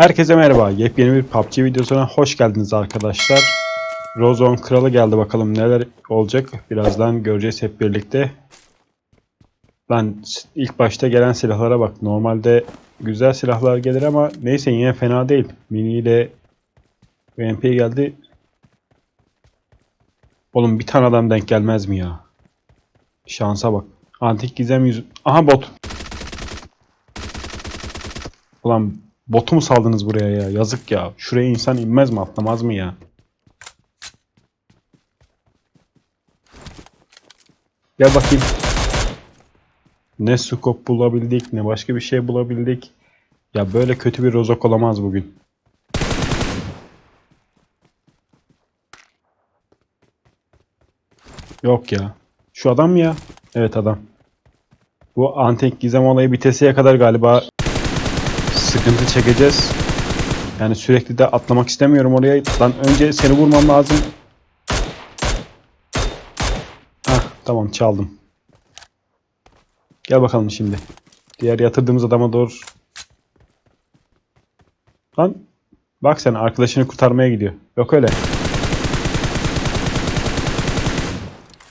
Herkese merhaba. Yepyeni bir PUBG videosuna hoş geldiniz arkadaşlar. Rozon kralı geldi bakalım neler olacak. Birazdan göreceğiz hep birlikte. S- ilk başta gelen silahlara bak. Normalde güzel silahlar gelir ama neyse yine fena değil. Mini ile UMP geldi. Oğlum bir tane adam denk gelmez mi ya? Şansa bak. Antik gizem yüzü. Aha bot. Ulan botu mu saldınız buraya ya? Yazık ya. Şuraya insan inmez mi? Atlamaz mı ya? Gel bakayım. Ne scope bulabildik ne başka bir şey bulabildik. Ya böyle kötü bir rozok olamaz bugün. Yok ya. Şu adam mı ya? Evet adam. Bu antik gizem olayı bitesiye kadar galiba sıkıntı çekeceğiz. Yani sürekli de atlamak istemiyorum oraya. Lan önce seni vurmam lazım. Hah tamam çaldım. Gel bakalım şimdi. Diğer yatırdığımız adama doğru. Lan bak sen arkadaşını kurtarmaya gidiyor. Yok öyle.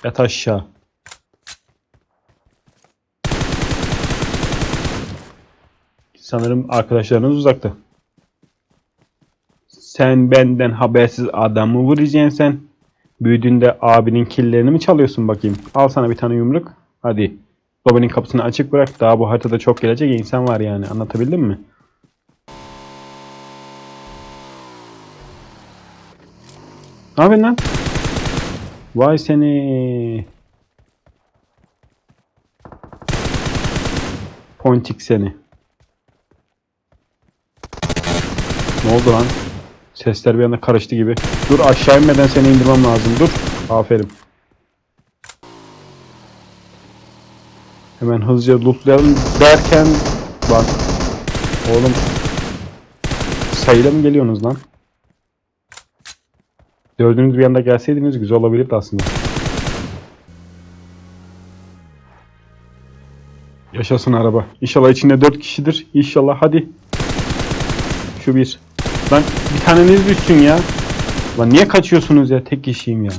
Yat aşağı. Sanırım arkadaşlarınız uzakta. Sen benden habersiz adamı vuracaksın sen. Büyüdüğünde abinin killerini mi çalıyorsun bakayım? Al sana bir tane yumruk. Hadi. Babanın kapısını açık bırak. Daha bu haritada çok gelecek insan var yani. Anlatabildim mi? Ne yapıyorsun lan? Vay seni. Pontik seni. Ne oldu lan? Sesler bir anda karıştı gibi. Dur aşağı inmeden seni indirmem lazım. Dur. Aferin. Hemen hızlıca lootlayalım derken bak. Oğlum sayıyla mı geliyorsunuz lan? Dördünüz bir anda gelseydiniz güzel olabilirdi aslında. Yaşasın araba. İnşallah içinde dört kişidir. İnşallah hadi. Şu bir. Lan bir taneniz düşsün ya. Lan niye kaçıyorsunuz ya? Tek kişiyim ya.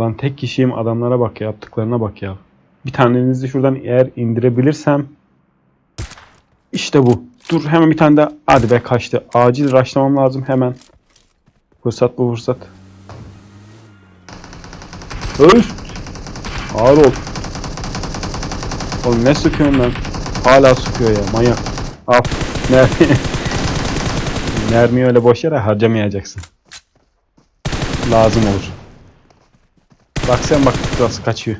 Lan tek kişiyim adamlara bak ya. Yaptıklarına bak ya. Bir tanenizi şuradan eğer indirebilirsem. İşte bu. Dur hemen bir tane daha. Hadi be kaçtı. Acil raşlamam lazım hemen. Fırsat bu fırsat. Öst. Ağır ol. Oğlum ne sıkıyorsun lan? Hala sıkıyor ya manyak. Al. Mermi. Mermiyi öyle boş yere harcamayacaksın. Lazım olur. Bak sen bak nasıl kaçıyor.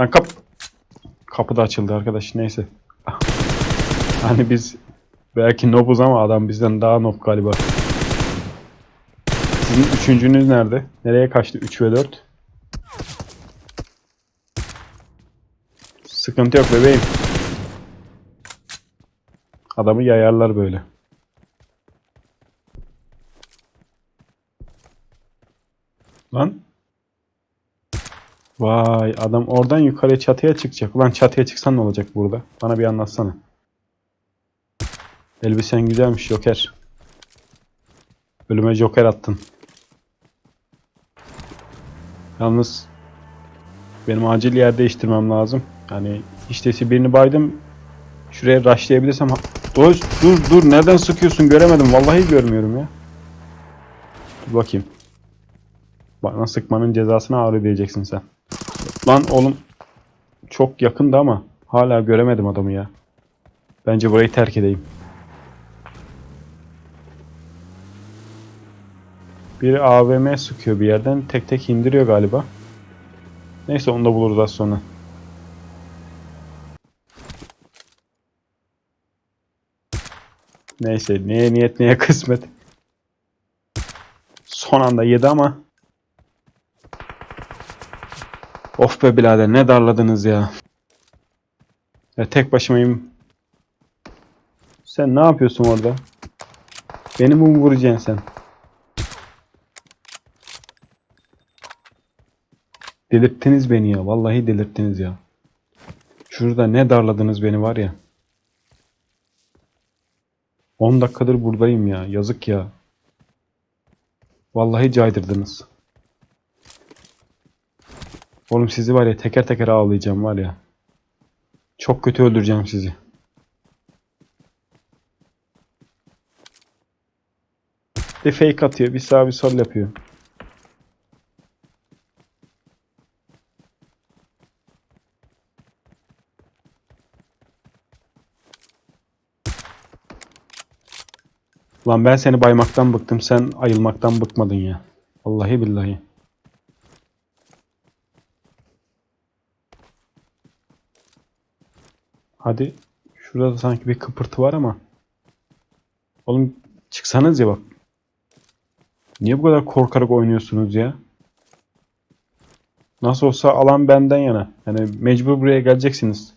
Lan kap. Kapı da açıldı arkadaş neyse. Hani biz belki nobuz ama adam bizden daha nob galiba. Sizin üçüncünüz nerede? Nereye kaçtı? 3 ve 4. Sıkıntı yok bebeğim. Adamı yayarlar böyle. Lan. Vay adam oradan yukarıya çatıya çıkacak. Ulan çatıya çıksan ne olacak burada? Bana bir anlatsana. Elbisen güzelmiş Joker. Ölüme Joker attın. Yalnız benim acil yer değiştirmem lazım. Yani iştesi birini baydım. Şuraya rushlayabilirsem... Dur dur dur nereden sıkıyorsun göremedim. Vallahi görmüyorum ya. Dur bakayım. Bana sıkmanın cezasını ağır ödeyeceksin sen. Lan oğlum. Çok yakındı ama hala göremedim adamı ya. Bence burayı terk edeyim. Bir AVM sıkıyor bir yerden. Tek tek indiriyor galiba. Neyse onu da buluruz az sonra. Neyse neye niyet neye kısmet. Son anda yedi ama. Of be birader ne darladınız ya. Ya tek başımayım. Sen ne yapıyorsun orada? Beni mi vuracaksın sen? Delirttiniz beni ya. Vallahi delirttiniz ya. Şurada ne darladınız beni var ya. 10 dakikadır buradayım ya. Yazık ya. Vallahi caydırdınız. Oğlum sizi var ya teker teker ağlayacağım var ya. Çok kötü öldüreceğim sizi. Bir fake atıyor, bir sağ bir sol yapıyor. Lan ben seni baymaktan bıktım, sen ayılmaktan bıkmadın ya. Vallahi billahi. Hadi. Şurada da sanki bir kıpırtı var ama. Oğlum çıksanız ya bak. Niye bu kadar korkarak oynuyorsunuz ya? Nasıl olsa alan benden yana. Yani mecbur buraya geleceksiniz.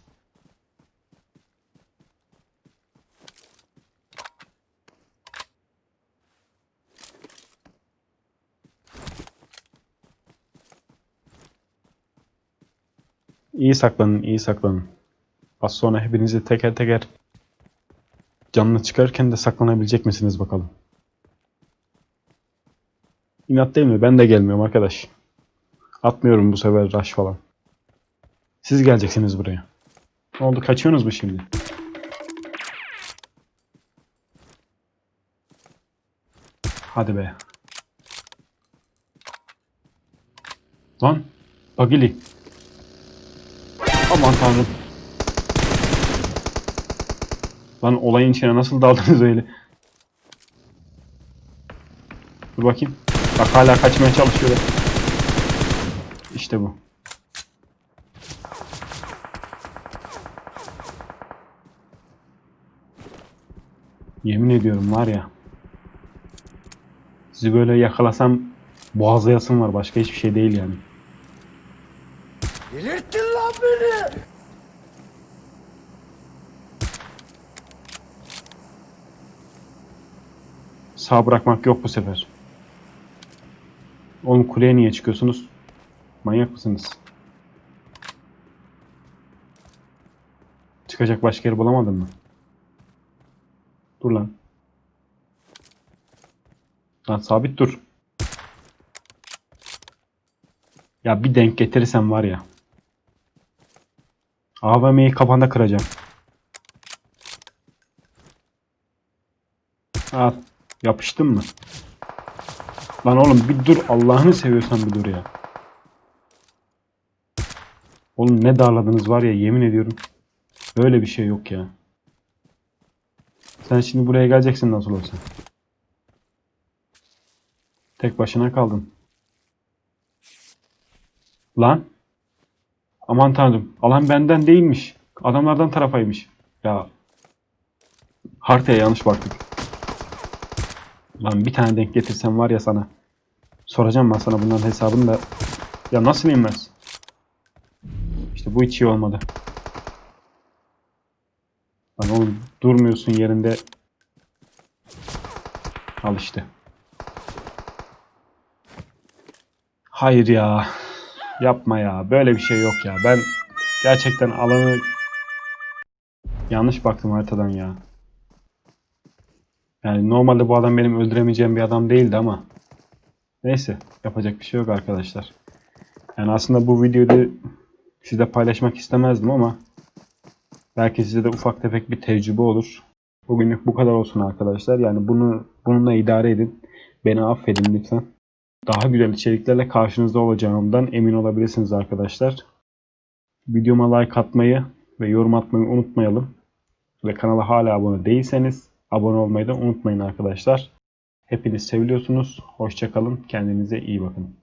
İyi saklanın, iyi saklanın. Az sonra hepinizi teker teker canlı çıkarken de saklanabilecek misiniz bakalım. İnat değil mi? Ben de gelmiyorum arkadaş. Atmıyorum bu sefer rush falan. Siz geleceksiniz buraya. Ne oldu? Kaçıyorsunuz mu şimdi? Hadi be. Lan. Bagili. Aman tanrım. Lan olayın içine nasıl daldınız öyle? Dur bakayım. Bak hala kaçmaya çalışıyorlar. İşte bu. Yemin ediyorum var ya. Sizi böyle yakalasam boğazlayasım var. Başka hiçbir şey değil yani. Delirttin lan beni. Sağ bırakmak yok bu sefer. Oğlum kuleye niye çıkıyorsunuz? Manyak mısınız? Çıkacak başka yer bulamadın mı? Dur lan. Lan sabit dur. Ya bir denk getirirsem var ya. AVM'yi kafanda kıracağım. Al. Yapıştın mı? Lan oğlum bir dur Allah'ını seviyorsan bir dur ya. Oğlum ne darladınız var ya yemin ediyorum. Böyle bir şey yok ya. Sen şimdi buraya geleceksin nasıl olsa. Tek başına kaldın. Lan. Aman tanrım. Alan benden değilmiş. Adamlardan tarafaymış. Ya. Haritaya yanlış baktık. Lan bir tane denk getirsem var ya sana. Soracağım ben sana bunların hesabını da. Ya nasıl inmez? İşte bu hiç iyi olmadı. Lan oğlum durmuyorsun yerinde. Al işte. Hayır ya. Yapma ya. Böyle bir şey yok ya. Ben gerçekten alanı yanlış baktım haritadan ya. Yani normalde bu adam benim öldüremeyeceğim bir adam değildi ama neyse yapacak bir şey yok arkadaşlar. Yani aslında bu videoyu sizle paylaşmak istemezdim ama belki size de ufak tefek bir tecrübe olur. Bugünlük bu kadar olsun arkadaşlar. Yani bunu bununla idare edin. Beni affedin lütfen. Daha güzel içeriklerle karşınızda olacağımdan emin olabilirsiniz arkadaşlar. Videoma like atmayı ve yorum atmayı unutmayalım. Ve kanala hala abone değilseniz abone olmayı da unutmayın arkadaşlar. Hepiniz seviliyorsunuz. Hoşçakalın. Kendinize iyi bakın.